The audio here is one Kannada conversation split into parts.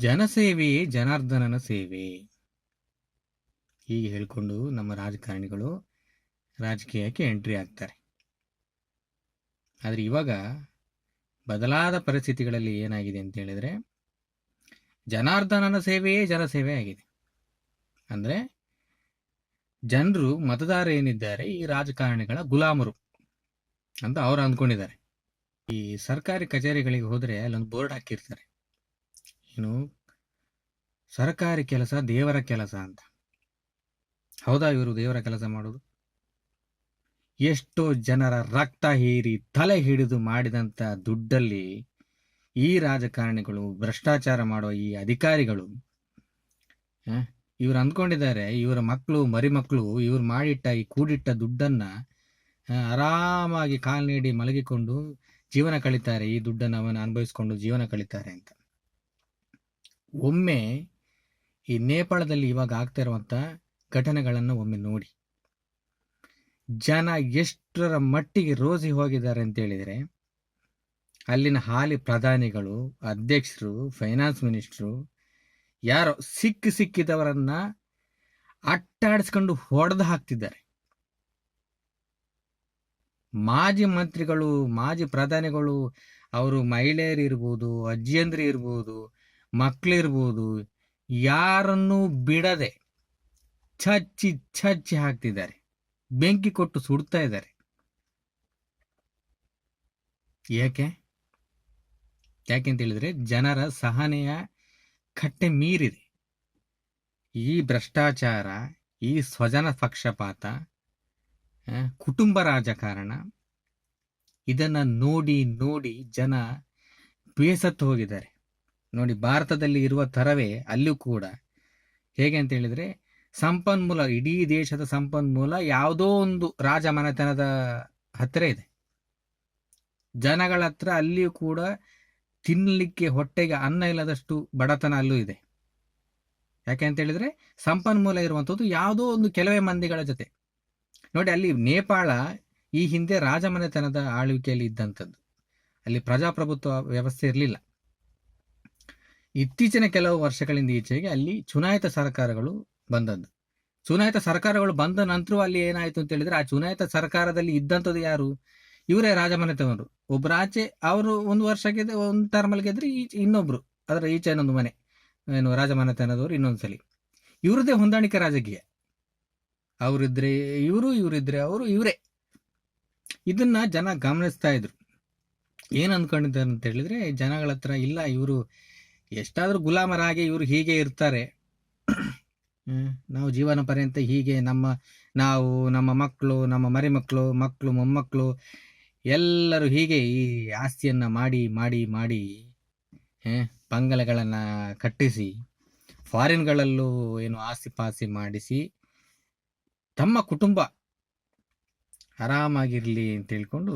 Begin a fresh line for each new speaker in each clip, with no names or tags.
ಜನಸೇವೆಯೇ ಜನಾರ್ದನನ ಸೇವೆ. ಹೀಗೆ ಹೇಳ್ಕೊಂಡು ನಮ್ಮ ರಾಜಕಾರಣಿಗಳು ರಾಜಕೀಯಕ್ಕೆ ಎಂಟ್ರಿ ಆಗ್ತಾರೆ. ಆದರೆ ಇವಾಗ ಬದಲಾದ ಪರಿಸ್ಥಿತಿಗಳಲ್ಲಿ ಏನಾಗಿದೆ ಅಂತ ಹೇಳಿದ್ರೆ ಜನಾರ್ದನನ ಸೇವೆಯೇ ಜನಸೇವೆ ಆಗಿದೆ. ಅಂದರೆ ಜನರು ಮತದಾರ ಏನಿದ್ದಾರೆ ಈ ರಾಜಕಾರಣಿಗಳ ಗುಲಾಮರು ಅಂತ ಅವ್ರು ಅಂದ್ಕೊಂಡಿದ್ದಾರೆ. ಈ ಸರ್ಕಾರಿ ಕಚೇರಿಗಳಿಗೆ ಹೋದರೆ ಅಲ್ಲೊಂದು ಬೋರ್ಡ್ ಹಾಕಿರ್ತಾರೆ. ಸರ್ಕಾರಿ ಕೆಲಸ ದೇವರ ಕೆಲಸ ಅಂತ. ಹೌದಾ ಇವರು ದೇವರ ಕೆಲಸ ಮಾಡೋದು? ಎಷ್ಟೋ ಜನರ ರಕ್ತ ಹೀರಿ ತಲೆ ಹಿಡಿದು ಮಾಡಿದಂಥ ದುಡ್ಡಲ್ಲಿ ಈ ರಾಜಕಾರಣಿಗಳು, ಭ್ರಷ್ಟಾಚಾರ ಮಾಡೋ ಈ ಅಧಿಕಾರಿಗಳು ಇವರು ಅಂದ್ಕೊಂಡಿದ್ದಾರೆ ಇವರ ಮಕ್ಕಳು ಮರಿಮಕ್ಕಳು ಇವರು ಮಾಡಿಟ್ಟ ಈ ಕೂಡಿಟ್ಟ ದುಡ್ಡನ್ನ ಆರಾಮಾಗಿ ಕಾಲು ನೀಡಿ ಮಲಗಿಕೊಂಡು ಜೀವನ ಕಳೀತಾರೆ. ಈ ದುಡ್ಡನ್ನು ಅವನ ಅನುಭವಿಸ್ಕೊಂಡು ಜೀವನ ಕಳೀತಾರೆ ಅಂತ. ಒಮ್ಮೆ ಈ ನೇಪಾಳದಲ್ಲಿ ಇವಾಗ ಆಗ್ತಾ ಇರುವಂತ ಘಟನೆಗಳನ್ನು ಒಮ್ಮೆ ನೋಡಿ. ಜನ ಎಷ್ಟರ ಮಟ್ಟಿಗೆ ರೋಸಿ ಹೋಗಿದ್ದಾರೆ ಅಂತ ಹೇಳಿದರೆ, ಅಲ್ಲಿನ ಹಾಲಿ ಪ್ರಧಾನಿಗಳು, ಅಧ್ಯಕ್ಷರು ಫೈನಾನ್ಸ್ ಮಿನಿಸ್ಟ್ರು ಯಾರೋ ಸಿಕ್ಕಿ ಸಿಕ್ಕಿದವರನ್ನ ಅಟ್ಟಾಡಿಸ್ಕೊಂಡು ಹೊಡೆದು ಹಾಕ್ತಿದ್ದಾರೆ. ಮಾಜಿ ಮಂತ್ರಿಗಳು, ಮಾಜಿ ಪ್ರಧಾನಿಗಳು, ಅವರು ಮಹಿಳೆಯರು ಇರ್ಬೋದು, ಅಜ್ಜಿಯಂದ್ರಿ ಇರ್ಬೋದು ಮಕ್ಕಳಿರ್ಬೋದು ಯಾರನ್ನೂ ಬಿಡದೆ ಚಚ್ಚಿ ಚಚ್ಚಿ ಹಾಕ್ತಿದ್ದಾರೆ. ಬೆಂಕಿ ಕೊಟ್ಟು ಸುಡ್ತಾ ಇದ್ದಾರೆ. ಯಾಕೆ? ಯಾಕೆ ಅಂತ ಹೇಳಿದ್ರೆ ಜನರ ಸಹನೆಯ ಕಟ್ಟೆ ಮೀರಿದೆ. ಈ ಭ್ರಷ್ಟಾಚಾರ, ಈ ಸ್ವಜನ ಪಕ್ಷಪಾತ ಕುಟುಂಬ ರಾಜಕಾರಣ, ಇದನ್ನು ನೋಡಿ ನೋಡಿ ಜನ ಬೇಸತ್ತು ಹೋಗಿದ್ದಾರೆ. ನೋಡಿ, ಭಾರತದಲ್ಲಿ ಇರುವ ತರವೇ ಅಲ್ಲೂ ಕೂಡ. ಹೇಗೆ ಅಂತ ಹೇಳಿದ್ರೆ, ಸಂಪನ್ಮೂಲ, ಇಡೀ ದೇಶದ ಸಂಪನ್ಮೂಲ ಯಾವುದೋ ಒಂದು ರಾಜ ಮನೆತನದ ಹತ್ತಿರ ಇದೆ. ಜನಗಳ ಹತ್ರ ಅಲ್ಲಿಯೂ ಕೂಡ ತಿನ್ನಲಿಕ್ಕೆ ಹೊಟ್ಟೆಗೆ ಅನ್ನ ಇಲ್ಲದಷ್ಟು ಬಡತನ ಅಲ್ಲೂ ಇದೆ. ಯಾಕೆ ಅಂತ ಹೇಳಿದ್ರೆ, ಸಂಪನ್ಮೂಲ ಇರುವಂಥದ್ದು ಯಾವುದೋ ಒಂದು ಕೆಲವೇ ಮಂದಿಗಳ ಜೊತೆ. ನೋಡಿ, ಅಲ್ಲಿ ನೇಪಾಳ ಈ ಹಿಂದೆ ರಾಜಮನೆತನದ ಆಳ್ವಿಕೆಯಲ್ಲಿ ಇದ್ದಂಥದ್ದು. ಅಲ್ಲಿ ಪ್ರಜಾಪ್ರಭುತ್ವ ವ್ಯವಸ್ಥೆ ಇರಲಿಲ್ಲ. ಇತ್ತೀಚಿನ ಕೆಲವು ವರ್ಷಗಳಿಂದ ಈಚೆಗೆ ಅಲ್ಲಿ ಚುನಾಯಿತ ಸರ್ಕಾರಗಳು ಬಂದದ್ದು. ಚುನಾಯಿತ ಸರ್ಕಾರಗಳು ಬಂದ ನಂತರ ಅಲ್ಲಿ ಏನಾಯ್ತು ಅಂತ ಹೇಳಿದ್ರೆ, ಆ ಚುನಾಯಿತ ಸರ್ಕಾರದಲ್ಲಿ ಇದ್ದಂಥದ್ದು ಯಾರು? ಇವರೇ ರಾಜಮನೆತನರು ಒಬ್ರು ಆಚೆ, ಅವರು ಒಂದು ವರ್ಷ ಗೆದ್ರೆ ಒಂದು ಟರ್ಮಲ್ ಗೆದ್ರೆ ಈಚೆ ಇನ್ನೊಬ್ರು. ಅದರ ಈಚೆ ಇನ್ನೊಂದು ಮನೆ. ಏನು ರಾಜಮನೆತನದವರು ಇನ್ನೊಂದು ಸಲಿ. ಇವ್ರದ್ದೇ ಹೊಂದಾಣಿಕೆ ರಾಜಕೀಯ. ಅವರಿದ್ರೆ ಇವರು, ಇವರಿದ್ರೆ ಅವರು ಇವರೇ. ಇದನ್ನ ಜನ ಗಮನಿಸ್ತಾ ಇದ್ರು. ಏನ್ ಅನ್ಕೊಂಡಿದ್ದಾರೆ ಅಂತ ಹೇಳಿದ್ರೆ ಜನಗಳ ಹತ್ರ ಇಲ್ಲ, ಇವರು ಎಷ್ಟಾದ್ರೂ ಗುಲಾಮರಾಗಿ ಇವರು ಹೀಗೆ ಇರ್ತಾರೆ. ನಾವು ಜೀವನ ಪರ್ಯಂತ ಹೀಗೆ ನಮ್ಮ ನಾವು, ನಮ್ಮ ಮಕ್ಕಳು ನಮ್ಮ ಮರಿಮಕ್ಕಳು ಮಕ್ಕಳು ಮೊಮ್ಮಕ್ಕಳು ಎಲ್ಲರೂ ಹೀಗೆ ಈ ಆಸ್ತಿಯನ್ನ ಮಾಡಿ ಮಾಡಿ ಮಾಡಿ ಪಂಗಲಗಳನ್ನು ಕಟ್ಟಿಸಿ, ಫಾರಿನ್ಗಳಲ್ಲೂ ಏನು ಆಸ್ತಿ ಪಾಸಿ ಮಾಡಿಸಿ, ತಮ್ಮ ಕುಟುಂಬ ಆರಾಮಾಗಿರಲಿ ಅಂತ ಹೇಳ್ಕೊಂಡು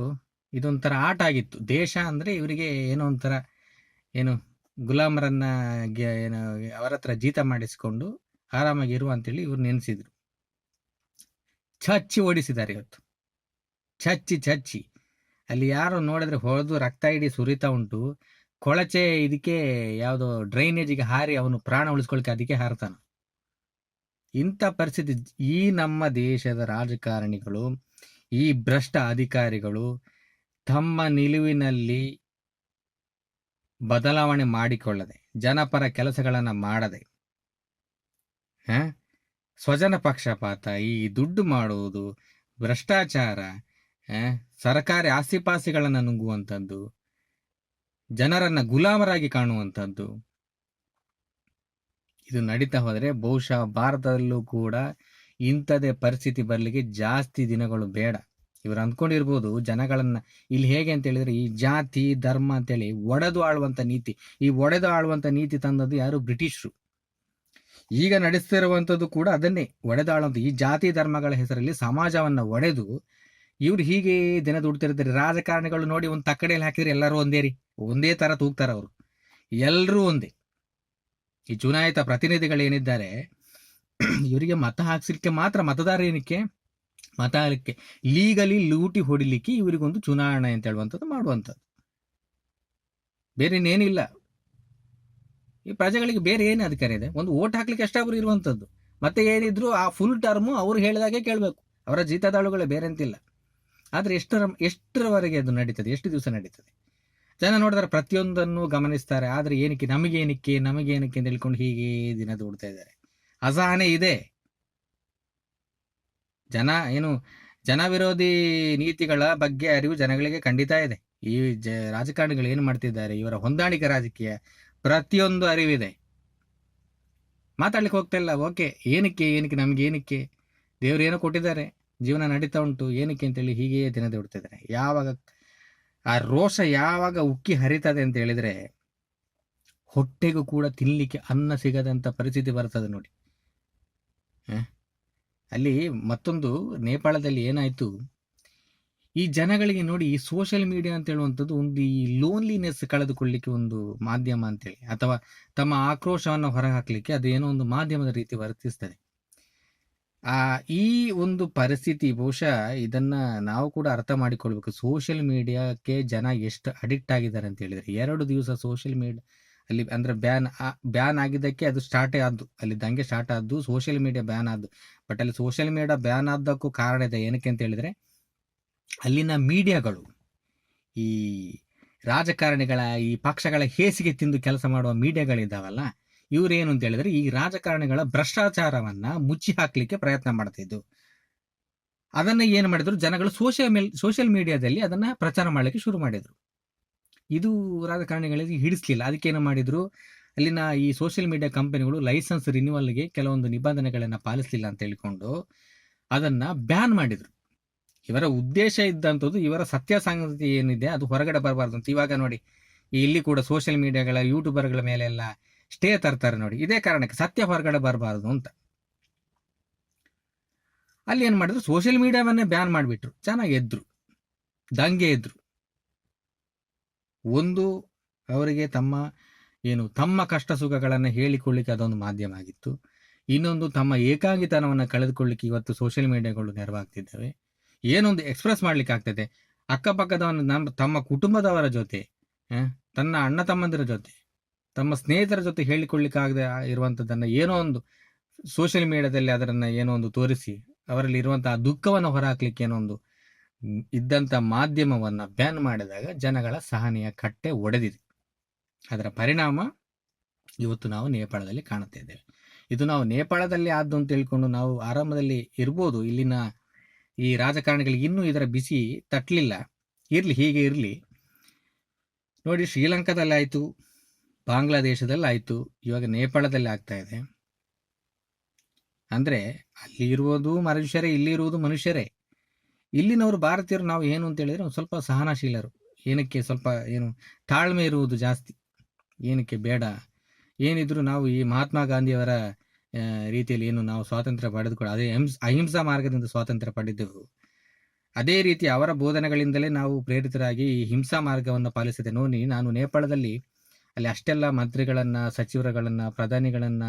ಇದೊಂಥರ ಆಟ ಆಗಿತ್ತು. ದೇಶ ಅಂದ್ರೆ ಇವರಿಗೆ ಏನೋ ಒಂಥರ ಏನು ಗುಲಾಮರನ್ನ ಏನು ಅವರ ಹತ್ರ ಜೀತ ಮಾಡಿಸಿಕೊಂಡು ಆರಾಮಾಗಿ ಇರು ಅಂತೇಳಿ ಇವ್ರು ನೆನೆಸಿದ್ರು. ಚಚ್ಚಿ ಓಡಿಸಿದ್ದಾರೆ ಇವತ್ತು. ಚಚ್ಚಿ ಚಚ್ಚಿ ಅಲ್ಲಿ ಯಾರು ನೋಡಿದ್ರೆ ಹೊಡೆದು ರಕ್ತ ಇಡೀ ಸುರಿತಾ ಉಂಟು. ಕೊಳಚೆ ಇದಕ್ಕೆ ಯಾವುದೋ ಡ್ರೈನೇಜಿಗೆ ಹಾರಿ ಅವನು ಪ್ರಾಣ ಉಳಿಸ್ಕೊಳ್ಕೆ ಅದಕ್ಕೆ ಹಾರ್ತಾನ. ಇಂಥ ಪರಿಸ್ಥಿತಿ ಈ ನಮ್ಮ ದೇಶದ ರಾಜಕಾರಣಿಗಳು, ಈ ಭ್ರಷ್ಟ ಅಧಿಕಾರಿಗಳು ತಮ್ಮ ನಿಲುವಿನಲ್ಲಿ ಬದಲಾವಣೆ ಮಾಡಿಕೊಳ್ಳದೆ, ಜನಪರ ಕೆಲಸಗಳನ್ನು ಮಾಡದೆ? ಸ್ವಜನ ಪಕ್ಷಪಾತ, ಈ ದುಡ್ಡು ಮಾಡುವುದು ಭ್ರಷ್ಟಾಚಾರ ಸರ್ಕಾರಿ ಆಸ್ತಿಪಾಸ್ತಿಗಳನ್ನ ನುಂಗುವಂಥದ್ದು, ಜನರನ್ನ ಗುಲಾಮರಾಗಿ ಕಾಣುವಂಥದ್ದು. ಇದು ನಡೀತಾ ಹೋದರೆ ಬಹುಶಃ ಭಾರತದಲ್ಲೂ ಕೂಡ ಇಂಥದೇ ಪರಿಸ್ಥಿತಿ ಬರಲಿಕ್ಕೆ ಜಾಸ್ತಿ ದಿನಗಳು ಬೇಡ. ಇವರು ಅಂದ್ಕೊಂಡಿರ್ಬೋದು ಜನಗಳನ್ನ. ಇಲ್ಲಿ ಹೇಗೆ ಅಂತ ಹೇಳಿದ್ರೆ ಈ ಜಾತಿ, ಧರ್ಮ ಅಂತೇಳಿ ಒಡೆದು ಆಳುವಂತ ನೀತಿ. ಈ ಒಡೆದು ಆಳುವಂತ ನೀತಿ ತಂದದ್ದು ಯಾರು? ಬ್ರಿಟಿಷರು. ಈಗ ನಡೆಸ್ತಿರುವಂಥದ್ದು ಕೂಡ ಅದನ್ನೇ. ಒಡೆದು ಆಳುವಂತ ಈ ಜಾತಿ, ಧರ್ಮಗಳ ಹೆಸರಲ್ಲಿ ಸಮಾಜವನ್ನ ಒಡೆದು ಇವ್ರು ಹೀಗೆ ದಿನ ದುಡ್ತಿರ್ತಾರೆ. ರಾಜಕಾರಣಿಗಳು ನೋಡಿ ಒಂದು ತಕ್ಕಡೆಯಲ್ಲಿ ಹಾಕಿದ್ರೆ ಎಲ್ಲರೂ ಒಂದೇ ರೀ. ಒಂದೇ ತರ ತೂಗ್ತಾರ ಅವರು. ಎಲ್ಲರೂ ಒಂದೇ. ಈ ಚುನಾಯಿತ ಪ್ರತಿನಿಧಿಗಳೇನಿದ್ದಾರೆ ಇವರಿಗೆ ಮತ ಹಾಕ್ಸಲಿಕ್ಕೆ ಮಾತ್ರ ಮತದಾರ ಏನಕ್ಕೆ? ಮತ ಅದಕ್ಕೆ ಲೀಗಲಿ ಲೂಟಿ ಹೊಡಿಲಿಕ್ಕೆ ಇವರಿಗೊಂದು ಚುನಾವಣೆ ಅಂತ ಹೇಳುವಂಥದ್ದು ಮಾಡುವಂಥದ್ದು. ಬೇರೆ ಇನ್ನೇನಿಲ್ಲ. ಈ ಪ್ರಜೆಗಳಿಗೆ ಬೇರೆ ಏನು ಅಧಿಕಾರ ಇದೆ? ಒಂದು ಓಟ್ ಹಾಕ್ಲಿಕ್ಕೆ ಎಷ್ಟಾದ್ರೂ ಇರುವಂಥದ್ದು. ಮತ್ತೆ ಏನಿದ್ರು ಆ ಫುಲ್ ಟರ್ಮು ಅವ್ರು ಹೇಳಿದಾಗೆ ಕೇಳಬೇಕು. ಅವರ ಜೀತದಾಳುಗಳೇ ಬೇರೆ ಅಂತಿಲ್ಲ. ಆದರೆ ಎಷ್ಟರ, ಎಷ್ಟರವರೆಗೆ ಅದು ನಡೀತದೆ? ಎಷ್ಟು ದಿವಸ ನಡೀತದೆ? ಜನ ನೋಡಿದ್ರೆ ಪ್ರತಿಯೊಂದನ್ನು ಗಮನಿಸ್ತಾರೆ. ಆದರೆ ಏನಕ್ಕೆ, ನಮಗೇನಕ್ಕೆ ನಮಗೇನಕ್ಕೆ ಅಂತ ಹೇಳ್ಕೊಂಡು ಹೀಗೆ ದಿನ ದೂಡ್ತಾ ಇದ್ದಾರೆ. ಅಸಹನೆ ಇದೆ. ಜನ, ಏನು ಜನ ವಿರೋಧಿ ನೀತಿಗಳ ಬಗ್ಗೆ ಅರಿವು ಜನಗಳಿಗೆ ಖಂಡಿತ ಇದೆ. ಈ ಜ, ರಾಜಕಾರಣಿಗಳು ಏನು ಮಾಡ್ತಿದ್ದಾರೆ, ಇವರ ಹೊಂದಾಣಿಕೆ ರಾಜಕೀಯ ಪ್ರತಿಯೊಂದು ಅರಿವಿದೆ. ಮಾತಾಡ್ಲಿಕ್ಕೆ ಹೋಗ್ತಾ ಇಲ್ಲ, ಓಕೆ, ಏನಕ್ಕೆ ಏನಕ್ಕೆ, ನಮ್ಗೆ ಏನಕ್ಕೆ, ದೇವ್ರು ಏನೋ ಕೊಟ್ಟಿದ್ದಾರೆ, ಜೀವನ ನಡೀತಾ ಉಂಟು, ಏನಕ್ಕೆ ಅಂತೇಳಿ ಹೀಗೆ ದಿನ ದೊಡ್ತಿದ್ದಾರೆ ಯಾವಾಗ ಆ ರೋಷ ಯಾವಾಗ ಉಕ್ಕಿ ಹರಿತದೆ ಅಂತ ಹೇಳಿದ್ರೆ, ಹೊಟ್ಟೆಗೂ ಕೂಡ ತಿನ್ಲಿಕ್ಕೆ ಅನ್ನ ಸಿಗದಂತ ಪರಿಸ್ಥಿತಿ ಬರ್ತದೆ ನೋಡಿ? ಅಲ್ಲಿ ಮತ್ತೊಂದು ನೇಪಾಳದಲ್ಲಿ ಏನಾಯ್ತು? ಈ ಜನಗಳಿಗೆ ನೋಡಿ ಈ ಸೋಷಿಯಲ್ ಮೀಡಿಯಾ ಅಂತ ಹೇಳುವಂಥದ್ದು ಒಂದು ಈ ಲೋನ್ಲಿನೆಸ್ ಕಳೆದುಕೊಳ್ಳಿಕ್ಕೆ ಒಂದು ಮಾಧ್ಯಮ ಅಂತೇಳಿ, ಅಥವಾ ತಮ್ಮ ಆಕ್ರೋಶವನ್ನು ಹೊರಹಾಕಲಿಕ್ಕೆ ಅದು ಏನೋ ಒಂದು ಮಾಧ್ಯಮದ ರೀತಿ ವರ್ತಿಸ್ತದೆ. ಆ, ಈ ಒಂದು ಪರಿಸ್ಥಿತಿ ಬಹುಶಃ ಇದನ್ನ ನಾವು ಕೂಡ ಅರ್ಥ ಮಾಡಿಕೊಳ್ಬೇಕು. ಸೋಷಿಯಲ್ ಮೀಡಿಯಾಕ್ಕೆ ಜನ ಎಷ್ಟು ಅಡಿಕ್ಟ್ ಆಗಿದ್ದಾರೆ ಅಂತ ಹೇಳಿದ್ರೆ, ಎರಡು ದಿವಸ ಸೋಷಿಯಲ್ ಮೀಡಿಯಾ ಅಲ್ಲಿ ಅಂದ್ರೆ ಬ್ಯಾನ್ ಬ್ಯಾನ್ ಆಗಿದ್ದಕ್ಕೆ ಅದು ಸ್ಟಾರ್ಟೇ ಆದ್ದು. ಅಲ್ಲಿ ದಂಗೆ ಸ್ಟಾರ್ಟ್ ಆದ್ದು ಸೋಷಿಯಲ್ ಮೀಡಿಯಾ ಬ್ಯಾನ್ ಆದ್ದು. ಬಟ್ ಅಲ್ಲಿ ಸೋಷಿಯಲ್ ಮೀಡಿಯಾ ಬ್ಯಾನ್ ಆದ್ದಕ್ಕೂ ಕಾರಣ ಇದೆ ಏನಕ್ಕೆ ಅಂತ ಹೇಳಿದ್ರೆ, ಅಲ್ಲಿನ ಮೀಡಿಯಾಗಳು ಈ ರಾಜಕಾರಣಿಗಳ, ಈ ಪಕ್ಷಗಳ ಹೇಸಿಗೆ ತಿಂದು ಕೆಲಸ ಮಾಡುವ ಮೀಡಿಯಾಗಳಿದ್ದಾವಲ್ಲ ಇವರೇನು ಅಂತ ಹೇಳಿದ್ರೆ, ಈ ರಾಜಕಾರಣಿಗಳ ಭ್ರಷ್ಟಾಚಾರವನ್ನ ಮುಚ್ಚಿ ಹಾಕ್ಲಿಕ್ಕೆ ಪ್ರಯತ್ನ ಮಾಡ್ತಿದ್ದು ಅದನ್ನ ಏನು ಮಾಡಿದ್ರು, ಜನಗಳು ಸೋಷಿಯಲ್ ಸೋಷಿಯಲ್ ಮೀಡಿಯಾದಲ್ಲಿ ಅದನ್ನ ಪ್ರಚಾರ ಮಾಡಲಿಕ್ಕೆ ಶುರು ಮಾಡಿದ್ರು. ಇದು ರಾಜಕಾರಣಿಗಳಿಗೆ ಹಿಡಿಸ್ಲಿಲ್ಲ. ಅದಕ್ಕೆ ಏನು ಮಾಡಿದ್ರು? ಅಲ್ಲಿನ ಈ ಸೋಷಿಯಲ್ ಮೀಡಿಯಾ ಕಂಪನಿಗಳು ಲೈಸೆನ್ಸ್ ರಿನ್ಯೂವಲ್ಗೆ ಕೆಲವೊಂದು ನಿಬಂಧನೆಗಳನ್ನ ಪಾಲಿಸಲಿಲ್ಲ ಅಂತ ಹೇಳಿಕೊಂಡು ಅದನ್ನ ಬ್ಯಾನ್ ಮಾಡಿದ್ರು. ಇವರ ಉದ್ದೇಶ ಇದ್ದಂಥದ್ದು, ಇವರ ಸತ್ಯಾಸಂಗತಿ ಏನಿದೆ ಅದು ಹೊರಗಡೆ ಬರಬಾರ್ದು ಅಂತ. ಇವಾಗ ನೋಡಿ, ಇಲ್ಲಿ ಕೂಡ ಸೋಷಿಯಲ್ ಮೀಡಿಯಾಗಳ ಯೂಟ್ಯೂಬರ್ಗಳ ಮೇಲೆಲ್ಲ ಸ್ಟೇ ತರ್ತಾರೆ ನೋಡಿ. ಇದೇ ಕಾರಣಕ್ಕೆ ಸತ್ಯ ಹೊರಗಡೆ ಬರಬಾರ್ದು ಅಂತ. ಅಲ್ಲಿ ಏನು ಮಾಡಿದ್ರು? ಸೋಷಿಯಲ್ ಮೀಡಿಯಾವನ್ನೇ ಬ್ಯಾನ್ ಮಾಡಿಬಿಟ್ರು. ಚೆನ್ನಾಗಿ ಎದ್ರು. ದಂಗೆ ಎದ್ರು. ಒಂದು ಅವರಿಗೆ ತಮ್ಮ ಏನು ತಮ್ಮ ಕಷ್ಟ ಸುಖಗಳನ್ನು ಹೇಳಿಕೊಳ್ಳಿಕ್ಕೆ ಅದೊಂದು ಮಾಧ್ಯಮ ಆಗಿತ್ತು. ಇನ್ನೊಂದು ತಮ್ಮ ಏಕಾಂಗಿತನವನ್ನು ಕಳೆದುಕೊಳ್ಳಿಕ್ಕೆ ಇವತ್ತು ಸೋಷಿಯಲ್ ಮೀಡಿಯಾಗಳು ನೆರವಾಗ್ತಿದ್ದಾವೆ. ಏನೊಂದು ಎಕ್ಸ್ಪ್ರೆಸ್ ಮಾಡ್ಲಿಕ್ಕೆ ಆಗ್ತದೆ. ಅಕ್ಕಪಕ್ಕದವನು ನಮ್ಮ ತಮ್ಮ ಕುಟುಂಬದವರ ಜೊತೆ ತನ್ನ ಅಣ್ಣ ತಮ್ಮಂದಿರ ಜೊತೆ, ತಮ್ಮ ಸ್ನೇಹಿತರ ಜೊತೆ ಹೇಳಿಕೊಳ್ಳಿಕ್ಕಾಗದೆ ಇರುವಂಥದ್ದನ್ನು ಏನೋ ಒಂದು ಸೋಷಿಯಲ್ ಮೀಡಿಯಾದಲ್ಲಿ ಅದರನ್ನು ಏನೋ ಒಂದು ತೋರಿಸಿ, ಅವರಲ್ಲಿ ಇರುವಂತಹ ದುಃಖವನ್ನು ಹೊರಹಾಕ್ಲಿಕ್ಕೆ ಏನೋ ಒಂದು ಇದ್ದಂಥ ಮಾಧ್ಯಮವನ್ನ ಬ್ಯಾನ್ ಮಾಡಿದಾಗ ಜನಗಳ ಸಹನೆಯ ಕಟ್ಟೆ ಒಡೆದಿದೆ. ಅದರ ಪರಿಣಾಮ ಇವತ್ತು ನಾವು ನೇಪಾಳದಲ್ಲಿ ಕಾಣುತ್ತಾ ಇದ್ದೇವೆ. ಇದು ನಾವು ನೇಪಾಳದಲ್ಲಿ ಆದ್ದು ಅಂತ ತಿಳ್ಕೊಂಡು ನಾವು ಆರಂಭದಲ್ಲಿ ಇರ್ಬೋದು. ಇಲ್ಲಿನ ಈ ರಾಜಕಾರಣಿಗಳಿಗೆ ಇನ್ನೂ ಇದರ ಬಿಸಿ ತಟ್ಟಲಿಲ್ಲ ಇರಲಿ, ಹೀಗೆ ಇರಲಿ. ನೋಡಿ ಶ್ರೀಲಂಕಾದಲ್ಲಿ ಆಯಿತು ಬಾಂಗ್ಲಾದೇಶದಲ್ಲಿ ಆಯಿತು ಇವಾಗ ನೇಪಾಳದಲ್ಲಿ ಆಗ್ತಾ ಇದೆ. ಅಂದ್ರೆ, ಅಲ್ಲಿ ಇರುವುದು ಮನುಷ್ಯರೇ, ಇಲ್ಲಿ ಇರುವುದು ಮನುಷ್ಯರೇ. ಇಲ್ಲಿನವರು ಭಾರತೀಯರು ನಾವು ಏನು ಅಂತ ಹೇಳಿದ್ರೆ ಸ್ವಲ್ಪ ಸಹನಶೀಲರು. ಏನಕ್ಕೆ ಸ್ವಲ್ಪ ಏನು ತಾಳ್ಮೆ ಇರುವುದು ಜಾಸ್ತಿ. ಏನಕ್ಕೆ ಬೇಡ. ಏನಿದ್ರು ನಾವು ಈ ಮಹಾತ್ಮ ಗಾಂಧಿಯವರ ರೀತಿಯಲ್ಲಿ ಏನು ನಾವು ಸ್ವಾತಂತ್ರ್ಯ ಪಡೆದುಕೊಳ್ಳ ಅದೇ ಹಿಂಸ್ ಅಹಿಂಸಾ ಮಾರ್ಗದಿಂದ ಸ್ವಾತಂತ್ರ್ಯ ಪಡೆದೆವು. ಅದೇ ರೀತಿ ಅವರ ಬೋಧನೆಗಳಿಂದಲೇ ನಾವು ಪ್ರೇರಿತರಾಗಿ ಈ ಹಿಂಸಾ ಮಾರ್ಗವನ್ನು ಪಾಲಿಸಿದೆ ನೋಡಿ, ನಾನು ನೇಪಾಳದಲ್ಲಿ ಅಲ್ಲಿ ಅಷ್ಟೆಲ್ಲ ಮಂತ್ರಿಗಳನ್ನ, ಸಚಿವರುಗಳನ್ನು, ಪ್ರಧಾನಿಗಳನ್ನ,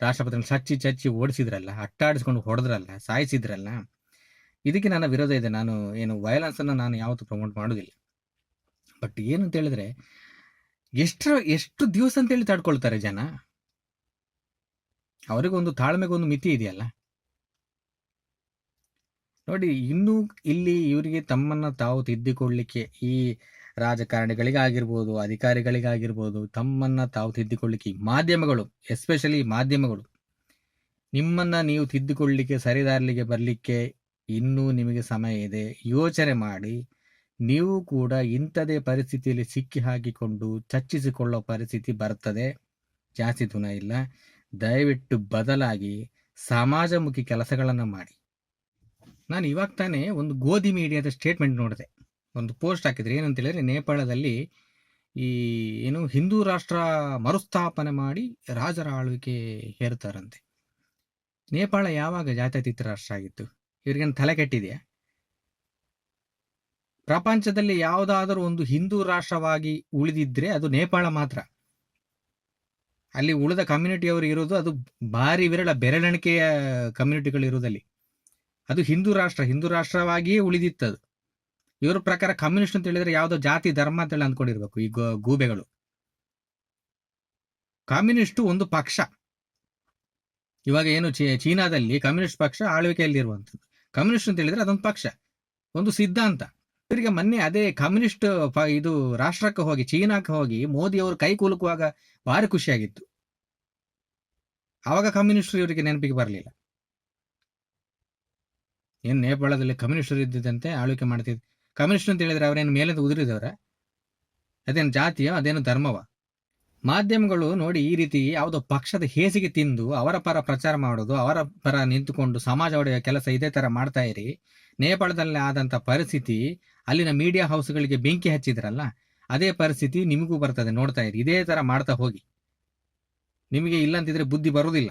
ರಾಷ್ಟ್ರಪತಿಗಳನ್ನ ಸಚ್ಚಿ ಚಚ್ಚಿ ಓಡಿಸಿದ್ರಲ್ಲ, ಅಟ್ಟಾಡಿಸ್ಕೊಂಡು ಹೊಡೆದ್ರಲ್ಲ, ಸಾಯಿಸಿದ್ರಲ್ಲ. ಇದಕ್ಕೆ ನನ್ನ ವಿರೋಧ ಇದೆ. ನಾನು ಏನು ವಯಲೆನ್ಸ್ ಅನ್ನ ನಾನು ಯಾವತ್ತೂ ಪ್ರಮೋಟ್ ಮಾಡೋದಿಲ್ಲ ಬಟ್ ಏನು ಅಂತ ಹೇಳಿದ್ರೆ ಎಷ್ಟು ಎಷ್ಟು ದಿವಸ ಅಂತೇಳಿ ತಡ್ಕೊಳ್ತಾರೆ ಜನ? ಅವರಿಗೊಂದು ತಾಳ್ಮೆಗೊಂದು ಮಿತಿ ಇದೆಯಲ್ಲ? ನೋಡಿ, ಇನ್ನೂ ಇಲ್ಲಿ ಇವರಿಗೆ ತಮ್ಮನ್ನ ತಾವು ತಿದ್ದಿಕೊಳ್ಳಿಕ್ಕೆ ಈ ರಾಜಕಾರಣಿಗಳಿಗಾಗಿರ್ಬೋದು, ಅಧಿಕಾರಿಗಳಿಗಾಗಿರ್ಬೋದು, ತಮ್ಮನ್ನ ತಾವು ತಿದ್ದಿಕೊಳ್ಳಿಕ್ಕೆ ಮಾಧ್ಯಮಗಳು ಎಸ್ಪೆಷಲಿ ಮಾಧ್ಯಮಗಳು, ನಿಮ್ಮನ್ನ ನೀವು ತಿದ್ದಿಕೊಳ್ಳಿಕ್ಕೆ, ಸರಿದಾರಲಿಗೆ ಬರಲಿಕ್ಕೆ ಇನ್ನೂ ನಿಮಗೆ ಸಮಯ ಇದೆ. ಯೋಚನೆ ಮಾಡಿ. ನೀವು ಕೂಡ ಇಂಥದೇ ಪರಿಸ್ಥಿತಿಯಲ್ಲಿ ಸಿಕ್ಕಿ ಹಾಕಿಕೊಂಡು ಚರ್ಚಿಸಿಕೊಳ್ಳೋ ಪರಿಸ್ಥಿತಿ ಬರ್ತದೆ. ಜಾಸ್ತಿ ದಿನ ಇಲ್ಲ. ದಯವಿಟ್ಟು ಬದಲಾಗಿ ಸಮಾಜಮುಖಿ ಕೆಲಸಗಳನ್ನು ಮಾಡಿ. ನಾನು ಇವಾಗ ತಾನೇ ಒಂದು ಗೋಧಿ ಮೀಡಿಯಾದ ಸ್ಟೇಟ್ಮೆಂಟ್ ನೋಡಿದೆ. ಒಂದು ಪೋಸ್ಟ್ ಹಾಕಿದ್ರೆ ಏನಂತ ಹೇಳಿದ್ರೆ ನೇಪಾಳದಲ್ಲಿ ಈ ಏನು ಹಿಂದೂ ರಾಷ್ಟ್ರ ಮರುಸ್ಥಾಪನೆ ಮಾಡಿ ರಾಜರ ಆಳ್ವಿಕೆ ಹೇರ್ತಾರಂತೆ. ನೇಪಾಳ ಯಾವಾಗ ಜಾತ್ಯತೀತ ರಾಷ್ಟ್ರ ಆಗಿತ್ತು? ಇವ್ರಿಗೇನು ತಲೆ ಕೆಟ್ಟಿದೆಯಾ? ಪ್ರಪಂಚದಲ್ಲಿ ಯಾವುದಾದರೂ ಒಂದು ಹಿಂದೂ ರಾಷ್ಟ್ರವಾಗಿ ಉಳಿದಿದ್ರೆ ಅದು ನೇಪಾಳ ಮಾತ್ರ. ಅಲ್ಲಿ ಉಳಿದ ಕಮ್ಯುನಿಟಿಯವರು ಇರೋದು ಅದು ಭಾರಿ ವಿರಳ ಬೆರಳೆಣಿಕೆಯ ಕಮ್ಯುನಿಟಿಗಳು ಇರೋದಲ್ಲಿ. ಅದು ಹಿಂದೂ ರಾಷ್ಟ್ರ, ಹಿಂದೂ ರಾಷ್ಟ್ರವಾಗಿಯೇ ಉಳಿದಿತ್ತದು ಇವ್ರ ಪ್ರಕಾರ ಕಮ್ಯುನಿಸ್ಟ್ ಅಂತ ಹೇಳಿದ್ರೆ ಯಾವುದೋ ಜಾತಿ, ಧರ್ಮ ಅಂತ ಹೇಳಿ ಅಂದ್ಕೊಂಡಿರ್ಬೇಕು ಈ ಗೂಬೆಗಳು. ಕಮ್ಯುನಿಸ್ಟು ಒಂದು ಪಕ್ಷ. ಇವಾಗ ಏನು ಚೀನಾದಲ್ಲಿ ಕಮ್ಯುನಿಸ್ಟ್ ಪಕ್ಷ ಆಳ್ವಿಕೆಯಲ್ಲಿ ಇರುವಂಥದ್ದು ಕಮ್ಯುನಿಸ್ಟ್ ಅಂತ ಹೇಳಿದ್ರೆ ಅದೊಂದು ಪಕ್ಷ, ಒಂದು ಸಿದ್ಧಾಂತ. ಇವರಿಗೆ ಮೊನ್ನೆ ಅದೇ ಕಮ್ಯುನಿಸ್ಟ್ ಇದು ರಾಷ್ಟ್ರಕ್ಕೆ ಹೋಗಿ, ಚೀನಾಕ್ಕೆ ಹೋಗಿ ಮೋದಿ ಅವರು ಕೈ ಕುಲುಕುವಾಗ ಭಾರಿ ಖುಷಿಯಾಗಿತ್ತು. ಆವಾಗ ಕಮ್ಯುನಿಸ್ಟ್ ಇವರಿಗೆ ನೆನಪಿಗೆ ಬರಲಿಲ್ಲ. ಏನ್ ನೇಪಾಳದಲ್ಲಿ ಕಮ್ಯುನಿಸ್ಟರು ಇದ್ದಿದ್ದಂತೆ ಆಳ್ವಿಕೆ ಮಾಡ್ತಿದ್ ಕಮ್ಯುನಿಸ್ಟ್ ಅಂತ ಹೇಳಿದ್ರೆ ಅವರೇನು ಮೇಲಿಂದ ಉದುರಿದವರ? ಅದೇನು ಜಾತಿಯೋ, ಅದೇನು ಧರ್ಮವ? ಮಾಧ್ಯಮಗಳು ನೋಡಿ ಈ ರೀತಿ ಯಾವುದೋ ಪಕ್ಷದ ಹೇಸಿಗೆ ತಿಂದು ಅವರ ಪರ ಪ್ರಚಾರ ಮಾಡೋದು, ಅವರ ಪರ ನಿಂತುಕೊಂಡು ಸಮಾಜ ಒಡೆಯುವ ಕೆಲಸ ಇದೇ ತರ ಮಾಡ್ತಾ ಇರಿ. ನೇಪಾಳದಲ್ಲಿ ಆದಂತ ಪರಿಸ್ಥಿತಿ, ಅಲ್ಲಿನ ಮೀಡಿಯಾ ಹೌಸ್ಗಳಿಗೆ ಬೆಂಕಿ ಹಚ್ಚಿದ್ರಲ್ಲ, ಅದೇ ಪರಿಸ್ಥಿತಿ ನಿಮಗೂ ಬರ್ತದೆ ನೋಡ್ತಾ ಇರಿ. ಇದೇ ತರ ಮಾಡ್ತಾ ಹೋಗಿ. ನಿಮಗೆ ಇಲ್ಲಂತಿದ್ರೆ ಬುದ್ಧಿ ಬರುವುದಿಲ್ಲ.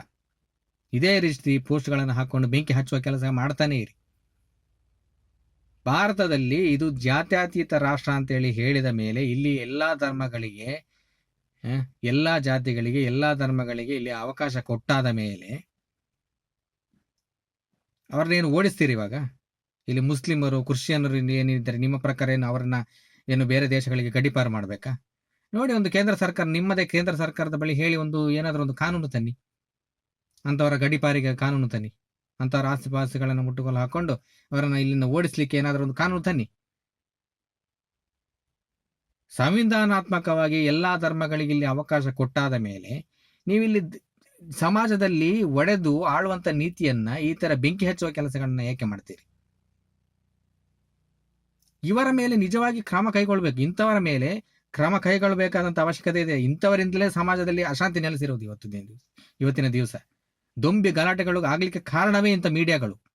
ಇದೇ ರೀತಿ ಪೋಸ್ಟ್ಗಳನ್ನು ಹಾಕೊಂಡು ಬೆಂಕಿ ಹಚ್ಚುವ ಕೆಲಸ ಮಾಡ್ತಾನೆ ಇರಿ. ಭಾರತದಲ್ಲಿ ಇದು ಜಾತ್ಯತೀತ ರಾಷ್ಟ್ರ ಅಂತೇಳಿ ಹೇಳಿದ ಮೇಲೆ ಇಲ್ಲಿ ಎಲ್ಲಾ ಧರ್ಮಗಳಿಗೆ ಎಲ್ಲಾ ಜಾತಿಗಳಿಗೆ, ಎಲ್ಲಾ ಧರ್ಮಗಳಿಗೆ ಇಲ್ಲಿ ಅವಕಾಶ ಕೊಟ್ಟಾದ ಮೇಲೆ ಅವ್ರನ್ನೇನು ಓಡಿಸ್ತೀರಿ ಇವಾಗ? ಇಲ್ಲಿ ಮುಸ್ಲಿಮರು, ಕ್ರಿಶ್ಚಿಯನ್ರು ಏನಿದ್ದಾರೆ? ನಿಮ್ಮ ಪ್ರಕಾರ ಏನು ಅವ್ರನ್ನ ಏನು ಬೇರೆ ದೇಶಗಳಿಗೆ ಗಡಿಪಾರು ಮಾಡಬೇಕಾ? ನೋಡಿ ಒಂದು ಕೇಂದ್ರ ಸರ್ಕಾರ, ನಿಮ್ಮದೇ ಕೇಂದ್ರ ಸರ್ಕಾರದ ಬಳಿ ಹೇಳಿ ಒಂದು ಏನಾದರೂ ಒಂದು ಕಾನೂನು ತನ್ನಿ. ಅಂತವರ ಗಡಿಪಾರಿಗೆ ಕಾನೂನು ತನ್ನಿ. ಅಂತವರ ಆಸ್ತಿ ಪಾಸ್ತಿಗಳನ್ನು ಮುಟ್ಟುಗೋಲು ಹಾಕೊಂಡು ಅವರನ್ನ ಇಲ್ಲಿಂದ ಓಡಿಸ್ಲಿಕ್ಕೆ ಏನಾದರೂ ಒಂದು ಕಾನೂನು ತನ್ನಿ. ಸಂವಿಧಾನಾತ್ಮಕವಾಗಿ ಎಲ್ಲಾ ಧರ್ಮಗಳಿಗೆ ಇಲ್ಲಿ ಅವಕಾಶ ಕೊಟ್ಟಾದ ಮೇಲೆ ನೀವಿಲ್ಲಿ ಸಮಾಜದಲ್ಲಿ ಒಡೆದು ಆಳುವಂತ ನೀತಿಯನ್ನ ಈ ತರ ಬೆಂಕಿ ಹಚ್ಚುವ ಕೆಲಸಗಳನ್ನ ಏಕೆ ಮಾಡ್ತೀರಿ? ಇವರ ಮೇಲೆ ನಿಜವಾಗಿ ಕ್ರಮ ಕೈಗೊಳ್ಬೇಕು. ಇಂಥವರ ಮೇಲೆ ಕ್ರಮ ಕೈಗೊಳ್ಳಬೇಕಾದಂತ ಅವಶ್ಯಕತೆ ಇದೆ. ಇಂಥವರಿಂದಲೇ ಸಮಾಜದಲ್ಲಿ ಅಶಾಂತಿ ನೆಲೆಸಿರೋದು ಇವತ್ತು ಇವತ್ತಿನ ದಿವಸ. ದೊಂಬಿ ಗಲಾಟೆಗಳು ಆಗ್ಲಿಕ್ಕೆ ಕಾರಣವೇ ಇಂಥ ಮೀಡಿಯಾಗಳು.